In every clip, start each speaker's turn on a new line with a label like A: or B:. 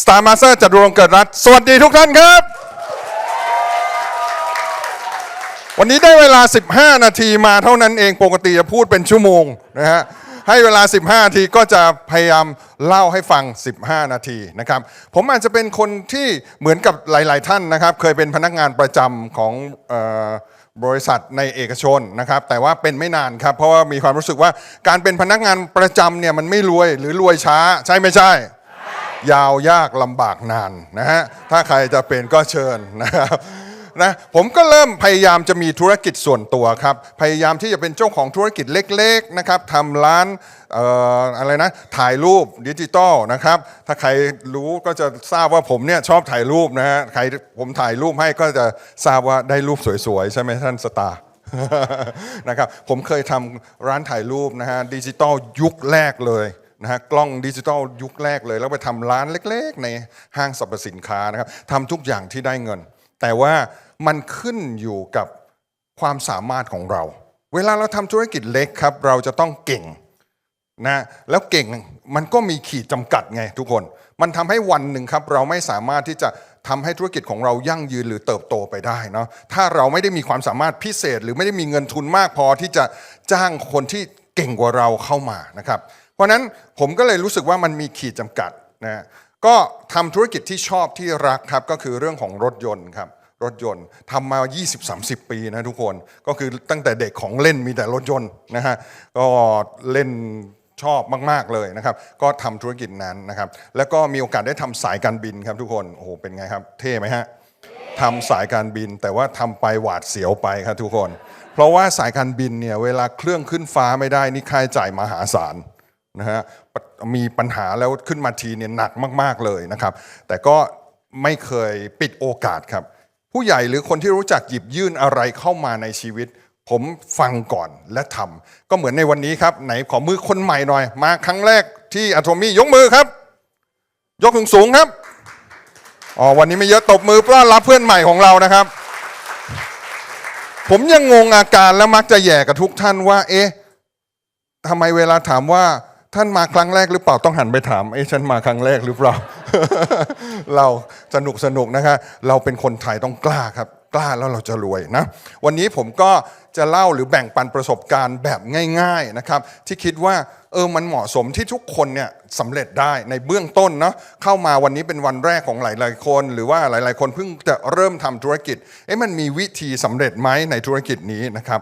A: Star Master จตุรงเกิดรัตน์สวัสดีทุกท่านครับ วันนี้ได้เวลา 15 นาทีมาเท่านั้นเองปกติจะพูดเป็นชั่วโมงนะฮะให้เวลา 15 นาทีก็จะพยายามเล่าให้ฟัง 15 นาทีนะครับ ผมอาจจะเป็นคนที่เหมือนกับหลาย ๆ ท่านนะครับ เคยเป็นพนักงานประจำของออบริษัทในเอกชนนะครับ แต่ว่าเป็นไม่นานครับ เพราะว่ามีความรู้สึกว่าการเป็นพนักงานประจำเนี่ยมันไม่รวยหรือรวยช้าใช่ไม่ใช่ ยาวยากลำบากนานนะฮะถ้าใครจะเป็นก็เชิญนะครับนะผมก็เริ่มพยายามจะมีธุรกิจส่วนตัวครับ พยายามที่จะเป็นเจ้าของธุรกิจเล็กๆนะครับทำร้านเอ่ออะไรนะถ่ายรูปดิจิตอลนะครับ ถ้าใครรู้ก็จะทราบว่าผมเนี่ยชอบถ่ายรูปนะฮะใครผมถ่ายรูปให้ก็จะทราบว่าได้รูปสวยๆ ใช่ไหมท่านสตาร์นะครับผมเคยทำร้านถ่ายรูปนะฮะดิจิตอลยุคแรกเลย นะฮะกล้องดิจิทัลยุคแรกเลย แล้วไปทำร้านเล็กๆ ในห้างสรรพสินค้านะครับทำทุกอย่างที่ได้เงิน แต่ว่ามันขึ้นอยู่กับความสามารถของเรา เวลาเราทำธุรกิจเล็กครับ เราจะต้องเก่งนะแล้วเก่งมันก็มีขีดจำกัดไงทุกคน มันทำให้วันหนึ่งครับ เราไม่สามารถที่จะทำให้ธุรกิจของเรายั่งยืนหรือเติบโตไปได้เนาะถ้าเราไม่ได้มีความสามารถพิเศษ หรือไม่ได้มีเงินทุนมากพอที่จะจ้างคนที่เก่งกว่าเราเข้ามานะครับ ราะนั้นผมก็เลยรู้สึกว่ามันมีขีดจำกัดนะก็ทำธุรกิจที่ชอบที่รักครับก็คือเรื่องของรถยนต์ครับรถยนต์ทำมา 20-30 ปีนะทุกคนก็คือตั้งแต่เด็กของเล่นมีแต่รถยนต์นะฮะก็เล่นชอบมากๆเลยนะครับ ก็ทำธุรกิจนั้นนะครับ แล้วก็มีโอกาสได้ทำสายการบินครับทุกคนโอ้โหเป็นไงครับ เท่ไหมฮะทำสายการบินแต่ว่าทำไปหวาดเสียวไปครับทุกคน เพราะว่าสายการบินเนี่ยเวลาเครื่องขึ้นฟ้าไม่ได้นี่ค่าใช้จ่ายมหาศาล นะฮะมีปัญหาแล้วขึ้นมาทีเนี่ยหนักมากๆเลยนะครับ แต่ก็ไม่เคยปิดโอกาสครับ ผู้ใหญ่หรือคนที่รู้จักหยิบยื่นอะไรเข้ามาในชีวิต ผมฟังก่อนและทำก็เหมือนในวันนี้ครับไหนขอมือคนใหม่หน่อย มาครั้งแรกที่อะโทมี่ยกมือครับ ยกสูงๆครับอ๋อวันนี้ไม่เยอะตบมือต้อนรับเพื่อนใหม่ของเรานะครับ ผมยังงงอาการและมักจะแย่กับทุกท่านว่า เอ๊ะทำไมเวลาถามว่า ท่านมาครั้งแรกหรือเปล่าต้องหันไปถามเอ๊ะฉันมาครั้งแรกหรือเปล่า เราสนุกสนุกนะคะเราเป็นคนไทยต้องกล้าครับ กล้าแล้วเราจะรวยนะวันนี้ผมก็จะเล่าหรือแบ่งปันประสบการณ์แบบง่าย ๆนะครับ ที่คิดว่าเออมันเหมาะสมที่ทุกคนเนี่ยสำเร็จได้ในเบื้องต้นเนาะเข้ามาวันนี้เป็นวันแรกของหลายๆคน หรือว่าหลายๆ คนเพิ่งจะเริ่มทำธุรกิจเอ๊ะมันมีวิธีสำเร็จไหมในธุรกิจนี้นะครับ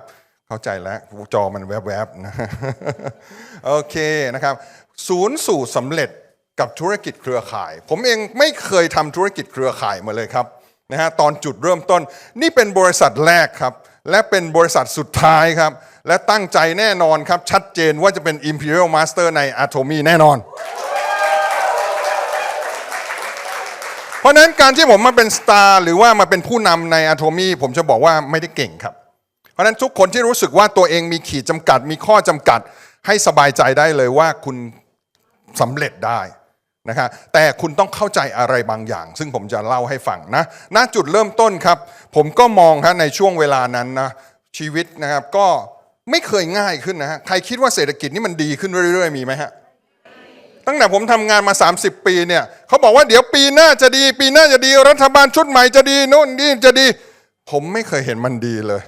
A: เข้าใจแล้วจอมันแวบๆนะโอเคนะครับศูนย์สู่สำเร็จกับธุรกิจเครือข่าย ผมเองไม่เคยทำธุรกิจเครือข่ายมาเลยครับนะฮะตอนจุดเริ่มต้น นี่เป็นบริษัทแรกครับ และเป็นบริษัทสุดท้ายครับ และตั้งใจแน่นอนครับ ชัดเจนว่าจะเป็น Imperial Master ใน Atomy แน่นอน เพราะนั้นการที่ผมมาเป็นสตาร์หรือว่ามาเป็นผู้นำใน Atomy ผมจะบอกว่าไม่ได้เก่งครับ ราะนั้นทุกคนที่รู้สึกว่าตัวเองมีขีดจำกัด มีข้อจำกัด ให้สบายใจได้เลยว่าคุณสำเร็จได้นะครับแต่คุณต้องเข้าใจอะไรบางอย่าง ซึ่งผมจะเล่าให้ฟังนะณจุดเริ่มต้นครับ ผมก็มองครับในช่วงเวลานั้นนะชีวิตนะครับก็ไม่เคยง่ายขึ้นนะฮะใครคิดว่าเศรษฐกิจนี่มันดีขึ้นเรื่อย ๆ มีไหมฮะตั้งแต่ผมทำงานมา 30 ปีเนี่ยเขาบอกว่าเดี๋ยวปีหน้าจะดี ปีหน้าจะดีรัฐบาลชุดใหม่จะดีโน่นนี่จะดี ผมไม่เคยเห็นมันดีเลย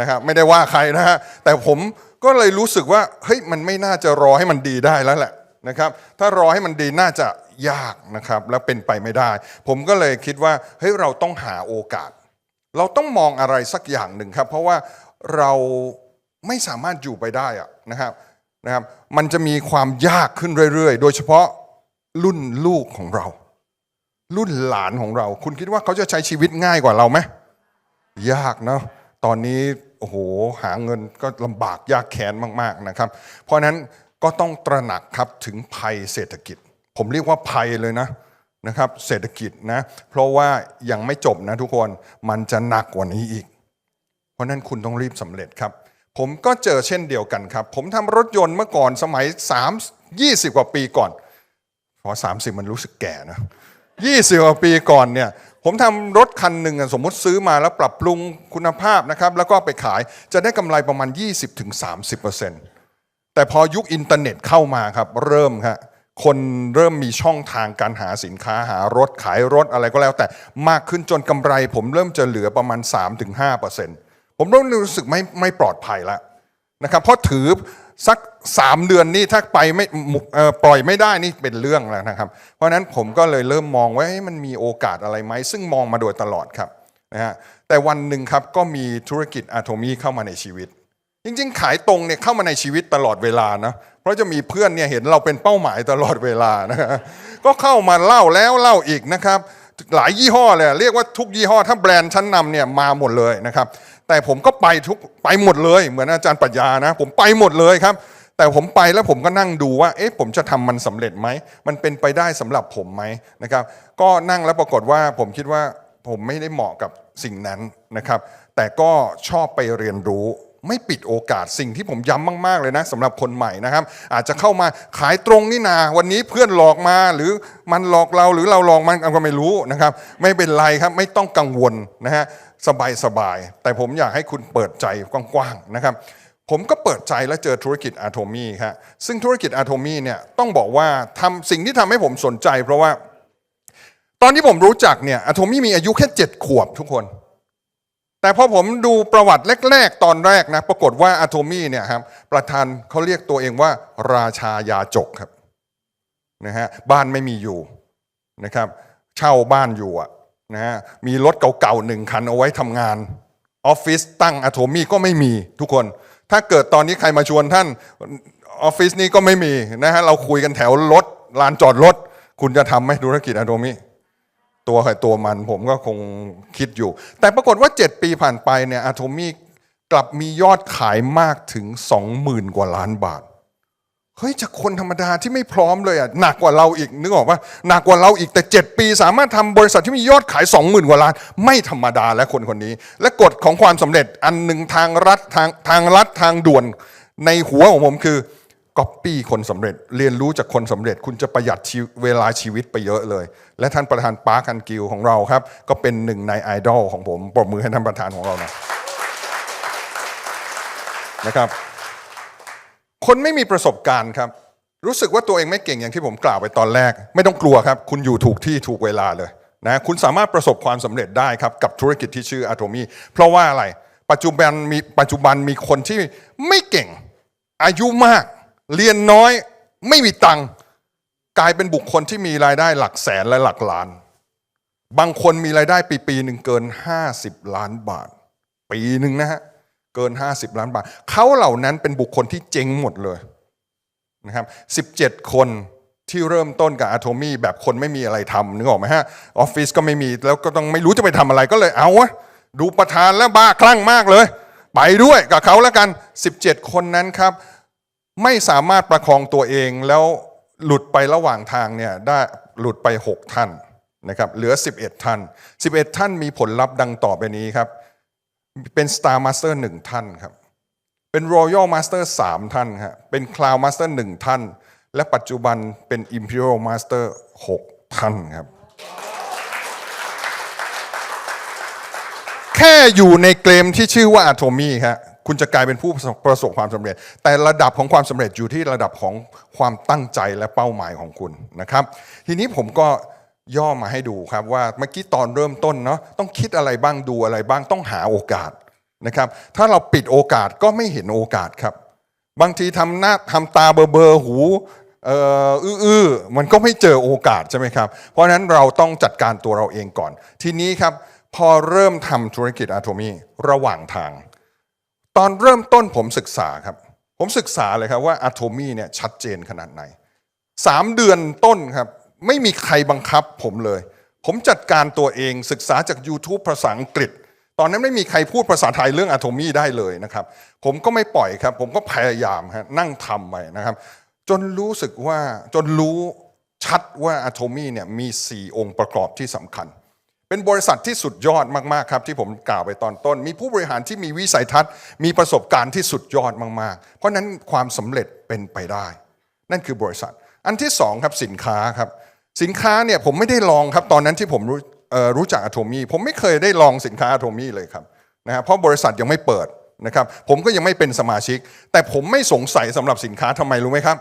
A: นะครับไม่ได้ว่าใครนะฮะแต่ผมก็เลยรู้สึกว่าเฮ้ยมันไม่น่าจะรอให้มันดีได้แล้วแหละนะครับถ้ารอให้มันดีน่าจะยากนะครับแล้วเป็นไปไม่ได้ ผมก็เลยคิดว่าเฮ้ยเราต้องหาโอกาส เราต้องมองอะไรสักอย่างหนึ่งครับ เพราะว่าเราไม่สามารถอยู่ไปได้อะนะครับนะครับ มันจะมีความยากขึ้นเรื่อยๆ โดยเฉพาะรุ่นลูกของเรา รุ่นหลานของเรา คุณคิดว่าเขาจะใช้ชีวิตง่ายกว่าเราไหมยากเนาะ ตอนนี้โอ้โหหาเงินก็ลำบากยากแค้นมากๆนะครับ เพราะนั้นก็ต้องตระหนักครับถึงภัยเศรษฐกิจ ผมเรียกว่าภัยเลยนะนะครับเศรษฐกิจนะเพราะว่ายังไม่จบนะทุกคนมันจะหนักกว่านี้อีก เพราะฉะนั้นคุณต้องรีบสำเร็จครับ ผมก็เจอเช่นเดียวกันครับ ผมทำรถยนต์เมื่อก่อนสมัย3 20 กว่าปีก่อนพอ30 มันรู้สึกแก่นะ20 กว่าปีก่อนเนี่ย ผมทำรถคันหนึ่งสมมุติซื้อมาแล้วปรับปรุงคุณภาพนะครับ แล้วก็ไปขายจะได้กำไรประมาณ 20-30%แต่พอยุคอินเทอร์เน็ตเข้ามาครับเริ่มครับคนเริ่มมีช่องทางการหาสินค้าหารถขายรถอะไรก็แล้ว แต่มากขึ้นจนกำไร ผมเริ่มจะเหลือประมาณ 3-5%ผมเริ่มรู้สึกไม่ไม่ปลอดภัยแล้ว นะครับเพราะถือสัก3เดือนนี่ถ้าไปไม่ปล่อยไม่ได้นี่เป็นเรื่องแล้วนะครับ เพราะนั้นผมก็เลยเริ่มมองว่ามันมีโอกาสอะไรไหม ซึ่งมองมาโดยตลอดครับนะฮะแต่วันหนึ่งครับก็มีธุรกิจอะโทมีเข้ามาในชีวิต จริงๆ ขายตรงเนี่ยเข้ามาในชีวิตตลอดเวลานะเพราะจะมีเพื่อนเนี่ยเห็นเราเป็นเป้าหมายตลอดเวลานะก็เข้ามาเล่าแล้วเล่าอีกนะครับหลายยี่ห้อเลยเรียกว่าทุกยี่ห้อถ้าแบรนด์ชั้นนำเนี่ยมาหมดเลยนะครับ แต่ผมก็ไปทุกไปหมดเลยเหมือนอาจารย์ปรัชญานะ ผมไปหมดเลยครับ แต่ผมไปแล้วผมก็นั่งดูว่าเอ๊ะผมจะทำมันสำเร็จไหมมันเป็นไปได้สำหรับผมไหมนะครับ ก็นั่งแล้วปรากฏว่าผมคิดว่าผมไม่ได้เหมาะกับสิ่งนั้นนะครับ แต่ก็ชอบไปเรียนรู้ ไม่ปิดโอกาสสิ่งที่ผมย้ำมาก ๆ เลยนะสำหรับคนใหม่นะครับ อาจจะเข้ามาขายตรงนี่นา วันนี้เพื่อนหลอกมาหรือมันหลอกเราหรือเราหลอกมันก็ไม่รู้นะครับ ไม่เป็นไรครับไม่ต้องกังวลนะฮะสบายสบายๆแต่ผมอยากให้คุณเปิดใจกว้างๆนะครับ ผมก็เปิดใจและเจอธุรกิจอะโทมีครับซึ่งธุรกิจอะโทมีเนี่ยต้องบอกว่าทำสิ่งที่ทำให้ผมสนใจ เพราะว่า ตอนที่ผมรู้จักเนี่ยอะโทมีมีอายุแค่เจ็ดขวบทุกคน แต่พอผมดูประวัติแรก ๆ ตอนแรกนะปรากฏว่าอะโทมี่เนี่ยครับประธานเขาเรียกตัวเองว่า ราชายาจกครับนะฮะบ้านไม่มีอยู่นะครับเช่าบ้านอยู่อะนะฮะมีรถเก่าๆหนึ่งคันเอาไว้ทำงานออฟฟิศตั้งอะโทมี่ก็ไม่มีทุกคน ถ้าเกิดตอนนี้ใครมาชวนท่านออฟฟิศนี้ก็ไม่มีนะฮะเราคุยกันแถวรถลานจอดรถ คุณจะทำไหมธุรกิจอะโทมี่ ตัวใครตัวมันผมก็คงคิดอยู่ แต่ปรากฏว่า 7 ปีผ่านไปเนี่ยอะโทมี่กลับมียอดขายมากถึง 20,000 กว่าล้านบาท เฮ้ยจากคนธรรมดาที่ไม่พร้อมเลยอะหนักกว่าเราอีกนึกออกปะหนักกว่าเราอีกแต่ 7 ปี สามารถทำบริษัทที่มียอดขาย 20,000 กว่าล้าน ไม่ธรรมดาและคนคนนี้ และกฎของความสำเร็จอันหนึ่งทางรัฐทางทางรัฐทางด่วนในหัวของผมคือ ก๊อปปี้คนสำเร็จเรียนรู้จากคนสำเร็จ คุณจะประหยัดเวลาชีวิตไปเยอะเลย และท่านประธานปาร์คันกิลของเราครับ ก็เป็นหนึ่งในไอดอลของผมปรบมือให้ท่านประธานของเราหนะนะครับคนไม่มีประสบการณ์ครับรู้สึกว่าตัวเองไม่เก่งอย่างที่ผมกล่าวไปตอนแรก ไม่ต้องกลัวครับ คุณอยู่ถูกที่ถูกเวลาเลยนะคุณสามารถประสบความสำเร็จได้ครับ กับธุรกิจที่ชื่ออะโทมีเพราะว่าอะไรปัจจุบันมีปัจจุบันมีคนที่ไม่เก่งอายุมาก เรียนน้อยไม่มีตังค์กลายเป็นบุคคลที่มีรายได้หลักแสนและหลักล้าน บางคนมีรายได้ปีปีหนึ่งเกิน 50 ล้านบาท ปีหนึ่งนะฮะเกิน 50 ล้านบาท เขาเหล่านั้นเป็นบุคคลที่เจ๊งหมดเลยนะครับ17 คนที่เริ่มต้นกับอะโทมี่แบบคนไม่มีอะไรทำนึกออกไหมฮะออฟฟิศก็ไม่มีแล้วก็ต้องไม่รู้จะไปทำอะไรก็เลยเอาวะดูประธานแล้วบ้าคลั่งมากเลย ไปด้วยกับเขาแล้วกัน 17 คนนั้นครับ ไม่สามารถประคองตัวเองแล้วหลุดไประหว่างทางเนี่ยได้หลุดไป 6 ท่านนะครับเหลือ 11 ท่าน 11 ท่านมีผลลัพธ์ดังต่อไปนี้ครับ เป็น Star Master 1 ท่านครับ เป็น Royal Master 3 ท่านครับเป็น Cloud Master 1 ท่าน และปัจจุบันเป็น Imperial Master 6 ท่านครับ แค่อยู่ในเกมที่ชื่อว่า Atomy ครับ คุณจะกลายเป็นผู้ประสบความสำเร็จ แต่ระดับของความสำเร็จอยู่ที่ระดับของความตั้งใจและเป้าหมายของคุณนะครับ ทีนี้ผมก็ย่อมาให้ดูครับว่าเมื่อกี้ตอนเริ่มต้นเนาะต้องคิดอะไรบ้างดูอะไรบ้างต้องหาโอกาสนะครับถ้าเราปิดโอกาสก็ไม่เห็นโอกาสครับ บางทีทำหน้าทำตาเบอร์เบอร์หูเอออื้อมันก็ไม่เจอโอกาสใช่ไหมครับ เพราะฉะนั้นเราต้องจัดการตัวเราเองก่อน ทีนี้ครับพอเริ่มทำธุรกิจอะโทมีระหว่างทาง ตอนเริ่มต้นผมศึกษาครับ ผมศึกษาเลยครับว่าอะโทมีเนี่ยชัดเจนขนาดไหนสามเดือนต้นครับ ไม่มีใครบังคับผมเลย ผมจัดการตัวเองศึกษาจาก YouTube ภาษาอังกฤษ ตอนนั้นไม่มีใครพูดภาษาไทยเรื่องอะโทมีได้เลยนะครับ ผมก็ไม่ปล่อยครับ ผมก็พยายามฮะนั่งทำไปนะครับ จนรู้สึกว่าจนรู้ชัดว่าอะโทมีเนี่ยมี 4 องค์ประกอบที่สำคัญ เป็นบริษัทที่สุดยอดมาก ๆ ครับ ที่ผมกล่าวไปตอนต้น มีผู้บริหารที่มีวิสัยทัศน์ มีประสบการณ์ที่สุดยอดมาก ๆ เพราะนั้นความสำเร็จเป็นไปได้ นั่นคือบริษัท อันที่สองครับสินค้าครับสินค้าเนี่ยผมไม่ได้ลองครับตอนนั้นที่ผมรู้รู้จักอะโทมี่ผมไม่เคยได้ลองสินค้าอะโทมี่เลยครับนะฮะเพราะบริษัทยังไม่เปิดนะครับผมก็ยังไม่เป็นสมาชิก แต่ผมไม่สงสัยสำหรับสินค้าทำไมรู้ไหมครับ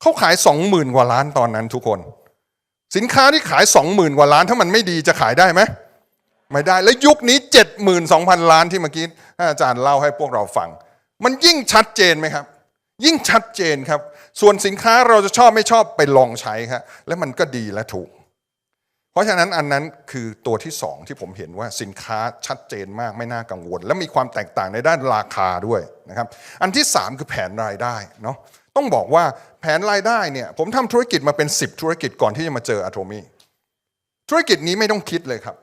A: เขาขายสองหมื่นกว่าล้านตอนนั้นทุกคน สินค้าที่ขายสองหมื่นกว่าล้านถ้ามันไม่ดีจะขายได้ไหมไม่ได้แล้วยุคนี้เจ็ดหมื่นสองพันล้านที่เมื่อกี้อาจารย์เล่าให้พวกเราฟัง มันยิ่งชัดเจนไหมครับ ยิ่งชัดเจนครับ ส่วนสินค้าเราจะชอบไม่ชอบไปลองใช้ครับแล้วมันก็ดีและถูก เพราะฉะนั้นอันนั้นคือตัวที่สองที่ผมเห็นว่าสินค้าชัดเจนมากไม่น่ากังวล และมีความแตกต่างในด้านราคาด้วยนะครับ อันที่สามคือแผนรายได้เนาะ ต้องบอกว่าแผนรายได้เนี่ยผมทำธุรกิจมาเป็น 10 ธุรกิจก่อนที่จะมาเจออะโทมีธุรกิจนี้ไม่ต้องคิดเลยครับ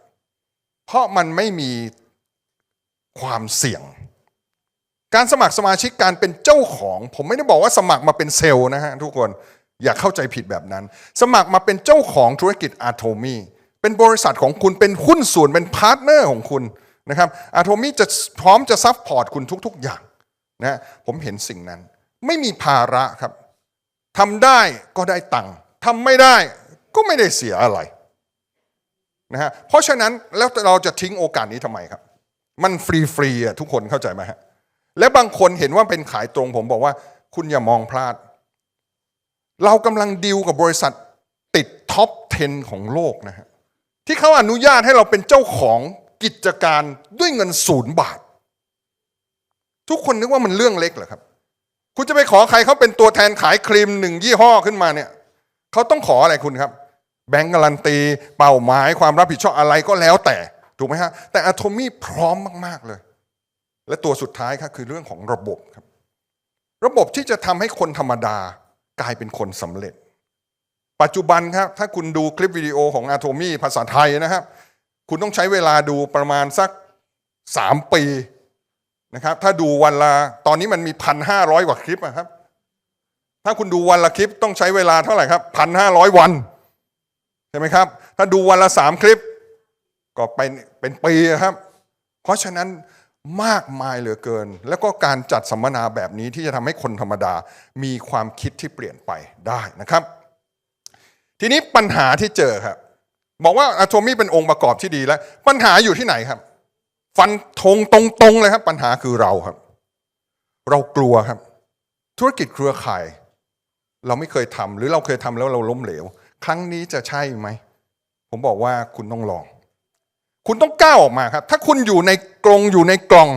A: เพราะมันไม่มีความเสี่ยง การสมัครสมาชิกการเป็นเจ้าของ ผมไม่ได้บอกว่าสมัครมาเป็นเซลล์นะฮะทุกคนอย่าเข้าใจผิดแบบนั้น สมัครมาเป็นเจ้าของธุรกิจอาโทมีเป็นบริษัทของคุณเป็นหุ้นส่วนเป็นพาร์ทเนอร์ของคุณนะครับอาโทมีจะพร้อมจะซัพพอร์ตคุณทุก ๆอย่างนะผมเห็นสิ่งนั้น ไม่มีภาระครับทำได้ก็ได้ตังค์ทำไม่ได้ก็ไม่ได้เสียอะไรนะฮะเพราะฉะนั้นแล้วเราจะทิ้งโอกาสนี้ทำไมครับ มันฟรีฟรีๆอะทุกคนเข้าใจไหมฮะและบางคนเห็นว่าเป็นขายตรงผมบอกว่า คุณอย่ามองพลาด เรากำลังดีลกับบริษัทติดท็อป 10 ของโลกนะฮะที่เขาอนุญาตให้เราเป็นเจ้าของกิจการด้วยเงินศูนย์บาท ทุกคนนึกว่ามันเรื่องเล็กเหรอครับ คุณจะไปขอใครเขาเป็นตัวแทนขายครีมหนึ่งยี่ห้อขึ้นมาเนี่ยเขาต้องขออะไรคุณครับ แบงก์การันตี เป้าหมายความรับผิดชอบอะไรก็แล้วแต่ถูกไหมฮะแต่อะโทมี่พร้อมมาก ๆ เลย และตัวสุดท้ายครับคือเรื่องของระบบครับ ระบบที่จะทำให้คนธรรมดากลายเป็นคนสำเร็จ ปัจจุบันครับ ถ้าคุณดูคลิปวิดีโอของอาโทมี่ภาษาไทยนะครับ คุณต้องใช้เวลาดูประมาณสักสามปี นะครับ ถ้าดูวันละตอนนี้มันมีพันห้าร้อยกว่าคลิปอะครับ ถ้าคุณดูวันละคลิปต้องใช้เวลาเท่าไหร่ครับพันห้าร้อยวันใช่ไหมครับ ถ้าดูวันละสามคลิป ก็เป็นเป็นปีครับ เพราะฉะนั้นมากมายเหลือเกิน แล้วก็การจัดสัมมนาแบบนี้ที่จะทำให้คนธรรมดามีความคิดที่เปลี่ยนไปได้นะครับ ทีนี้ปัญหาที่เจอครับ บอกว่าอะโทมี่เป็นองค์ประกอบที่ดีแล้ว ปัญหาอยู่ที่ไหนครับ ฟันธงตรงๆเลยครับปัญหาคือเราครับ เรากลัวครับ ธุรกิจเครือข่าย เราไม่เคยทำหรือเราเคยทำแล้วเราล้มเหลว ครั้งนี้จะใช่ไหม ผมบอกว่าคุณต้องลอง คุณต้องก้าวออกมาครับ ถ้าคุณอยู่ในกรงอยู่ในกล่อง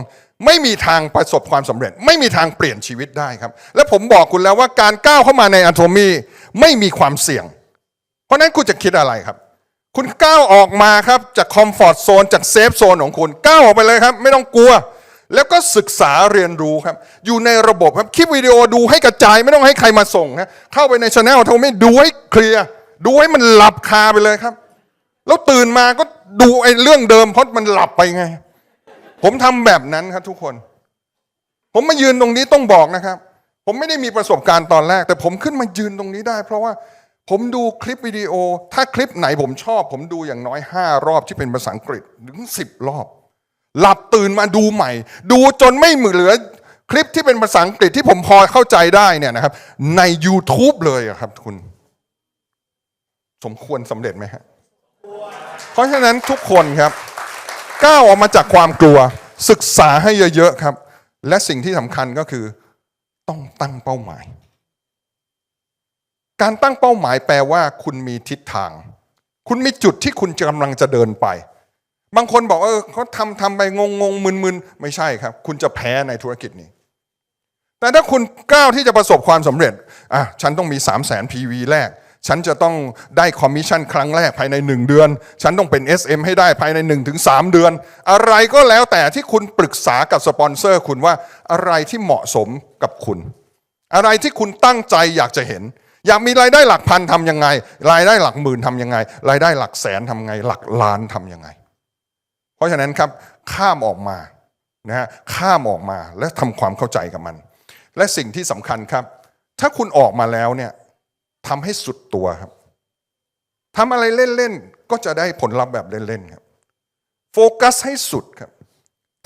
A: ไม่มีทางประสบความสำเร็จ ไม่มีทางเปลี่ยนชีวิตได้ครับ และผมบอกคุณแล้วว่าการก้าวเข้ามาในอะโทมีไม่มีความเสี่ยง เพราะนั้นคุณจะคิดอะไรครับ คุณก้าวออกมาครับจากคอมฟอร์ทโซนจากเซฟโซนของคุณก้าวออกไปเลยครับ ไม่ต้องกลัว แล้วก็ศึกษาเรียนรู้ครับ อยู่ในระบบครับคลิปวิดีโอดูให้กระจายไม่ต้องให้ใครมาส่งนะเข้าไปในช anel โทไม่ดูให้เคลียร์ดูให้มันหลับคาไปเลยครับ แล้วตื่นมาก็ดูไอ้เรื่องเดิมเพราะมันหลับไปไง ผมทำแบบนั้นครับทุกคน ผมมายืนตรงนี้ต้องบอกนะครับ ผมไม่ได้มีประสบการณ์ตอนแรก แต่ผมขึ้นมายืนตรงนี้ได้ เพราะว่า ผมดูคลิปวิดีโอ ถ้าคลิปไหนผมชอบ ผมดูอย่างน้อย 5 รอบที่เป็นภาษาอังกฤษถึง 10 รอบ หลับตื่นมาดูใหม่ ดูจนไม่เหลือคลิปที่เป็นภาษาอังกฤษที่ผมพอเข้าใจได้เนี่ยนะครับ ใน YouTube เลยครับคุณ สมควรสำเร็จไหมฮะเพราะฉะนั้นทุกคนครับ ก้าวออกมาจากความกลัว ศึกษาให้เยอะๆครับ และสิ่งที่สำคัญก็คือต้องตั้งเป้าหมาย การตั้งเป้าหมายแปลว่า คุณมีทิศทาง คุณมีจุดที่คุณกำลังจะเดินไป บางคนบอกเออเขาทำทำไปงงงมึนมึนไม่ใช่ครับ คุณจะแพ้ในธุรกิจนี้ แต่ถ้าคุณก้าวที่จะประสบความสำเร็จอะฉันต้องมี 3 0 0 0 0 0 PV แรก ฉันจะต้องได้คอมมิชชั่นครั้งแรกภายใน 1 เดือน ฉันต้องเป็น SM ให้ได้ภายใน 1-3 เดือน อะไรก็แล้วแต่ที่คุณปรึกษากับสปอนเซอร์ คุณว่าอะไรที่เหมาะสมกับคุณ อะไรที่คุณตั้งใจอยากจะเห็น อยากมีรายได้หลักพันทำยังไง รายได้หลักหมื่นทำยังไง รายได้หลักแสนทำไง หลักล้านทำยังไง เพราะฉะนั้นครับข้ามออกมานะฮะข้ามออกมาและทำความเข้าใจกับมัน และสิ่งที่สำคัญครับ ถ้าคุณออกมาแล้วเนี่ยทำให้สุดตัวครับทำอะไรเล่นๆก็จะได้ผลลัพธ์แบบเล่นๆครับโฟกัสให้สุดครับ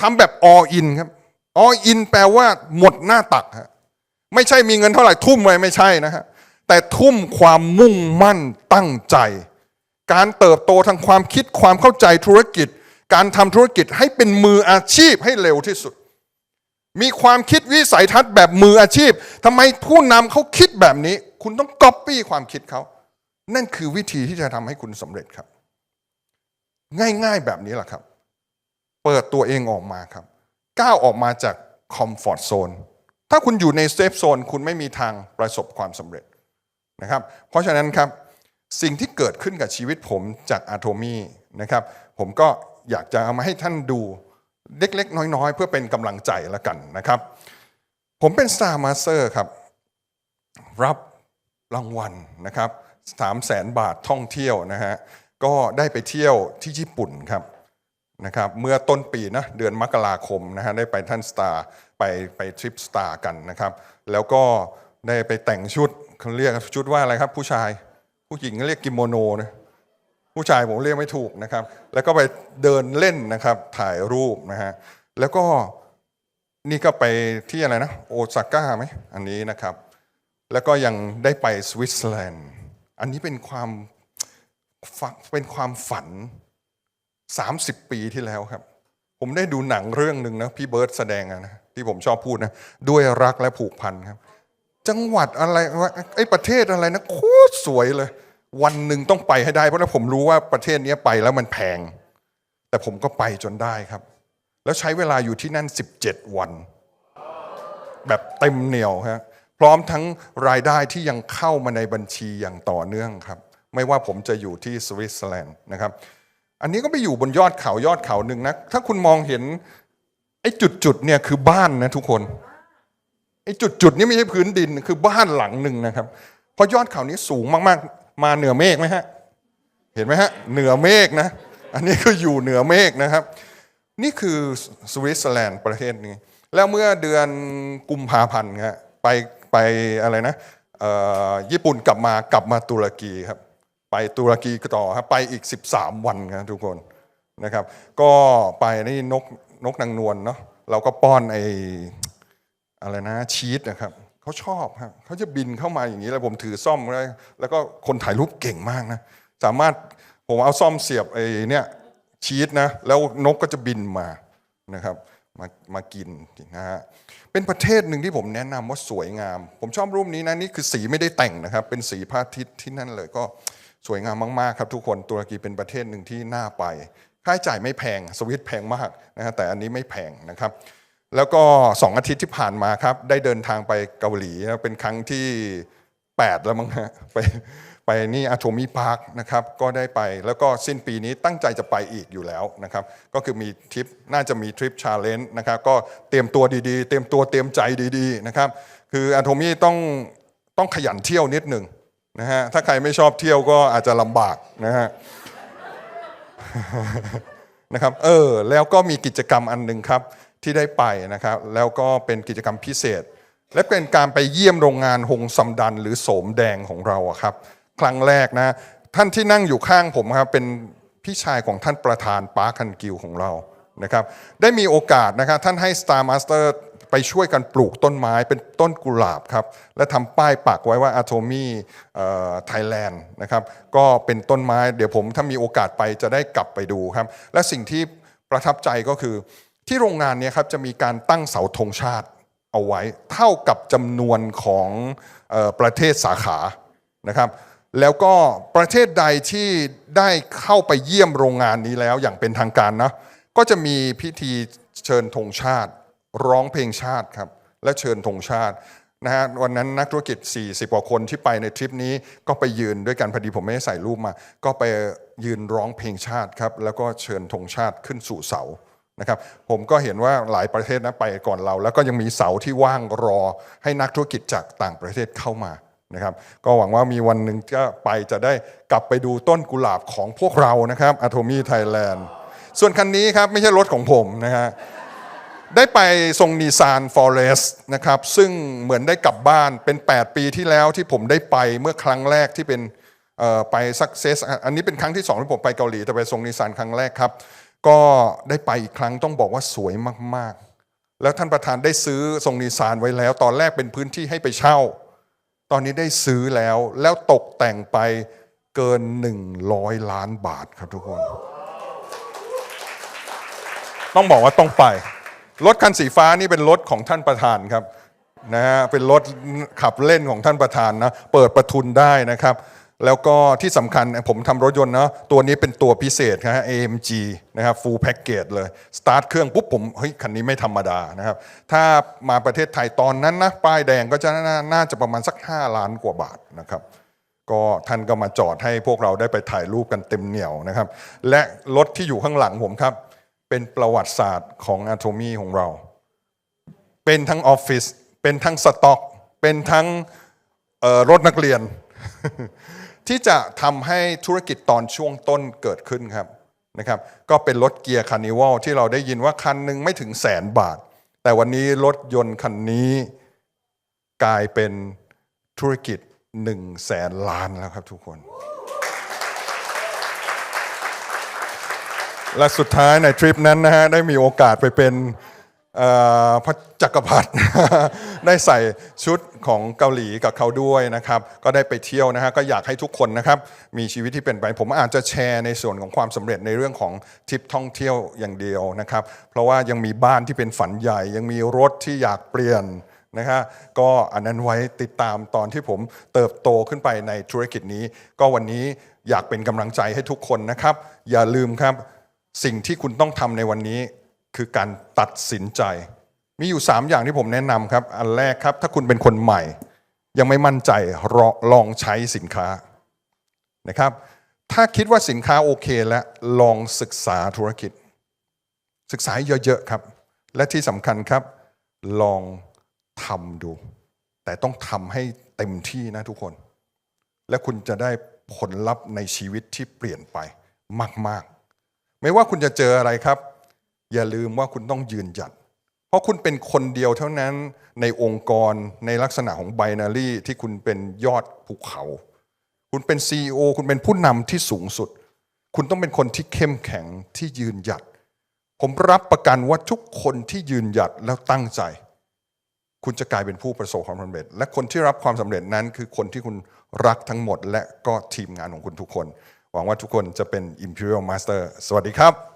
A: ทำแบบ all in ครับ all in แปลว่าหมดหน้าตักฮะไม่ใช่มีเงินเท่าไหร่ทุ่มไปไม่ใช่นะฮะ แต่ทุ่มความมุ่งมั่นตั้งใจ การเติบโตทางความคิดความเข้าใจธุรกิจ การทำธุรกิจให้เป็นมืออาชีพให้เร็วที่สุด มีความคิดวิสัยทัศน์แบบมืออาชีพทำไมผู้นำเขาคิดแบบนี้ คุณต้องก๊อปปี้ความคิดเขา นั่นคือวิธีที่จะทำให้คุณสำเร็จครับ ง่ายๆแบบนี้แหละครับ เปิดตัวเองออกมาครับ ก้าวออกมาจากคอมฟอร์ทโซนถ้าคุณอยู่ในเซฟโซนคุณไม่มีทางประสบความสำเร็จ นะครับ เพราะฉะนั้นครับสิ่งที่เกิดขึ้นกับชีวิตผมจากอะโทมีนะครับ ผมก็อยากจะเอามาให้ท่านดูเล็กๆ น้อยๆ เพื่อเป็นกำลังใจล้วกันนะครับ ผมเป็น Star Master ครับ รับรางวัลนะครับสามแสนบาทท่องเที่ยวนะฮะก็ได้ไปเที่ยวที่ญี่ปุ่นครับนะครับเมื่อต้นปีนะเดือนมกราคมนะฮะได้ไปท่านสตาร์ไปไปทริปสตาร์กันนะครับ แล้วก็ได้ไปแต่งชุด เขาเรียกชุดว่าอะไรครับผู้ชาย ผู้หญิงเรียกกิโมโนนะผู้ชายผมเรียกไม่ถูกนะครับ แล้วก็ไปเดินเล่นนะครับ ถ่ายรูปนะฮะแล้วก็นี่ก็ไปที่อะไรนะโอซาก้าไหมอันนี้นะครับ แล้วก็ยังได้ไปสวิตเซอร์แลนด์อันนี้เป็นความเป็นความฝัน 30 ปีที่แล้วครับ ผมได้ดูหนังเรื่องหนึ่งนะพี่เบิร์ดแสดงนะที่ผมชอบพูดนะ ด้วยรักและผูกพันครับ จังหวัดอะไรวะไอ้ประเทศอะไรนะโคตรสวยเลย วันหนึ่งต้องไปให้ได้ เพราะว่าผมรู้ว่าประเทศนี้ไปแล้วมันแพง แต่ผมก็ไปจนได้ครับ แล้วใช้เวลาอยู่ที่นั่น 17 วัน แบบเต็มเหนียวฮะพร้อมทั้งรายได้ที่ยังเข้ามาในบัญชีอย่างต่อเนื่องครับ ไม่ว่าผมจะอยู่ที่สวิตเซอร์แลนด์นะครับ อันนี้ก็ไปอยู่บนยอดเขายอดเขาหนึ่งนะถ้าคุณมองเห็นไอ้จุดๆเนี่ยคือบ้านนะทุกคน อ้จุดๆนี่ไม่ใช่พื้นดินคือบ้านหลังหนึ่งนะครับ เพราะยอดเขานี้สูงมากๆ มาเหนือเมฆไหมฮะเห็นไหมฮะเหนือเมฆนะ อันนี้คืออยู่เหนือเมฆนะครับ นี่คือสวิตเซอร์แลนด์ประเทศนี้ แล้วเมื่อเดือนกุมภาพันธ์ครับไปไปอะไรนะญี่ปุ่นกลับมากลับมาตุรกีครับไปตุรกีต่อครับไปอีก 13 วันครับทุกคนนะครับ ก็ไปนี่นกนกนางนวลเนาะเราก็ป้อนไอ อะไรนะชีสนะครับเขาชอบครับเขาจะบินเข้ามาอย่างนี้แล้วผมถือซ่อมแล้วแล้วก็คนถ่ายรูปเก่งมากนะสามารถผมเอาซ่อมเสียบไอ้เนี่ยชีสนะแล้วนกก็จะบินมานะครับมามากินนะฮะเป็นประเทศหนึ่งที่ผมแนะนำว่าสวยงาม ผมชอบรูปนี้นะนี่คือสีไม่ได้แต่งนะครับ เป็นสีพระอาทิตย์ที่นั่นเลยก็สวยงามมากๆครับทุกคนตุรกีเป็นประเทศหนึ่งที่น่าไป ค่าใช้จ่ายไม่แพงสวิตแพงมากนะฮะแต่อันนี้ไม่แพงนะครับ แล้วก็สองอาทิตย์ที่ผ่านมาครับ ได้เดินทางไปเกาหลีเป็นครั้งที่ 8 แล้วมั้งฮะไปไปนี่อโทมีพาร์คนะครับก็ได้ไปแล้วก็สิ้นปีนี้ตั้งใจจะไปอีกอยู่แล้วนะครับ ก็คือมีทริปน่าจะมีทริปชาเลนจ์นะครับก็เตรียมตัวดีๆ เตรียมตัวเตรียมใจดีๆนะครับคืออโทมีต้องต้องขยันเที่ยวนิดหนึ่งนะฮะถ้าใครไม่ชอบเที่ยวก็อาจจะลำบากนะฮะนะครับเออแล้วก็มีกิจกรรมอันหนึ่งครับ ที่ได้ไปนะครับ แล้วก็เป็นกิจกรรมพิเศษ และเป็นการไปเยี่ยมโรงงานหงสำดันหรือโสมแดงของเราอะครับ ครั้งแรกนะท่านที่นั่งอยู่ข้างผมครับเป็นพี่ชายของท่านประธานปาร์คันกิวของเรานะครับ ได้มีโอกาสนะครับท่านให้ Star Master ไปช่วยกันปลูกต้นไม้เป็นต้นกุหลาบครับ และทำป้ายปักไว้ว่า Atomy ไทยแลนด์นะครับ ก็เป็นต้นไม้เดี๋ยวผมถ้ามีโอกาสไปจะได้กลับไปดูครับ และสิ่งที่ประทับใจก็คือ ที่โรงงานเนี้ครับจะมีการตั้งเสาธงชาติเอาไว้ เท่ากับจำนวนของออประเทศสาขานะครับแล้วก็ประเทศใดที่ได้เข้าไปเยี่ยมโรงงานนี้แล้วอย่างเป็นทางการนะก็จะมีพิธีเชิญธงชาติ ร้องเพลงชาติครับและเชิญธงชาตินะฮะวันนั้นนักธุรกิจ 40 กว่าคนที่ไปในทริปนี้ก็ไปยืนด้วยกันพอดีผมไม่ได้ใส่รูปมา ก็ไปยืนร้องเพลงชาติครับแล้วก็เชิญธงชาติขึ้นสู่เสา นะครับผมก็เห็นว่าหลายประเทศนะไปก่อนเรา แล้วก็ยังมีเสาที่ว่างรอให้นักธุรกิจจากต่างประเทศเข้ามานะครับก็หวังว่ามีวันหนึ่งก็ไปจะได้กลับไปดูต้นกุหลาบของพวกเรานะครับ Atomy Thailand ส่วนคันนี้ครับไม่ใช่รถของผมนะฮะได้ไปทรงนีซานฟอเรสนะครับซึ่งเหมือนได้กลับบ้านเป็น 8 ปีที่แล้วที่ผมได้ไปเมื่อครั้งแรกที่เป็นไปสักเซสอันนี้เป็นครั้งที่2ที่ผมไปเกาหลีแต่ไปทรงนีซานครั้งแรกครับ ก็ได้ไปอีกครั้งต้องบอกว่าสวยมากๆ แล้วท่านประธานได้ซื้อทรงนีซานไว้แล้ว ตอนแรกเป็นพื้นที่ให้ไปเช่า ตอนนี้ได้ซื้อแล้วแล้วตกแต่งไปเกิน 100 ล้านบาทครับทุกคน ต้องบอกว่าต้องไป รถคันสีฟ้านี่เป็นรถของท่านประธานครับนะฮะเป็นรถขับเล่นของท่านประธานนะ เปิดประทุนได้นะครับ แล้วก็ที่สำคัญผมทำรถยนต์เนาะตัวนี้เป็นตัวพิเศษนะฮะ AMG นะครับ full package เลย สตาร์ทเครื่องปุ๊บผมเฮ้ยคันนี้ไม่ธรรมดานะครับ ถ้ามาประเทศไทยตอนนั้นนะป้ายแดงก็จะน,น่าจะประมาณสัก 5 ล้านกว่าบาทนะครับ ก็ท่านก็มาจอดให้พวกเราได้ไปถ่ายรูปกันเต็มเหนียวนะครับ และรถที่อยู่ข้างหลังผมครับ เป็นประวัติศาสตร์ของอะโทมีของเรา เป็นทั้งออฟฟิศเป็นทั้งสต็อก เป็นทั้งรถนักเรียน ที่จะทำให้ธุรกิจตอนช่วงต้นเกิดขึ้นครับนะครับก็เป็นรถเกียร์คาร์นิวัลที่เราได้ยินว่าคันหนึ่งไม่ถึงแสนบาท แต่วันนี้รถยนต์คันนี้กลายเป็นธุรกิจ1นึ่งแสนล้านแล้วครับทุกคน และสุดท้ายในทริปนั้นนะฮะได้มีโอกาสไปเป็น พระจักรพรรดิได้ใส่ชุดของเกาหลีกับเขาด้วยนะครับ ก็ได้ไปเที่ยวนะฮะก็อยากให้ทุกคนนะครับมีชีวิตที่เป็นไป ผมอาจจะแชร์ในส่วนของความสำเร็จในเรื่องของทริปท่องเที่ยวอย่างเดียวนะครับ เพราะว่ายังมีบ้านที่เป็นฝันใหญ่ ยังมีรถที่อยากเปลี่ยนนะฮะก็อันนั้นไว้ติดตามตอนที่ผมเติบโตขึ้นไปในธุรกิจนี้ ก็วันนี้อยากเป็นกำลังใจให้ทุกคนนะครับ อย่าลืมครับสิ่งที่คุณต้องทำในวันนี้ คือการตัดสินใจ มีอยู่ 3 อย่างที่ผมแนะนำครับ อันแรกครับ ถ้าคุณเป็นคนใหม่ ยังไม่มั่นใจรอลองใช้สินค้านะครับ ถ้าคิดว่าสินค้าโอเคแล้วลองศึกษาธุรกิจ ศึกษาเยอะๆครับ และที่สำคัญครับ ลองทำดู แต่ต้องทำให้เต็มที่นะทุกคน และคุณจะได้ผลลัพธ์ในชีวิตที่เปลี่ยนไปมาก ๆ ไม่ว่าคุณจะเจออะไรครับ อย่าลืมว่าคุณต้องยืนหยัด เพราะคุณเป็นคนเดียวเท่านั้นในองค์กรในลักษณะของไบนารีที่คุณเป็นยอดภูเขา คุณเป็น CEO คุณเป็นผู้นำที่สูงสุด คุณต้องเป็นคนที่เข้มแข็งที่ยืนหยัด ผมรับประกันว่าทุกคนที่ยืนหยัดแล้วตั้งใจ คุณจะกลายเป็นผู้ประสบความสำเร็จ และคนที่รับความสำเร็จนั้น คือคนที่คุณรักทั้งหมด และก็ทีมงานของคุณทุกคน หวังว่าทุกคนจะเป็น Imperial Master สวัสดีครับ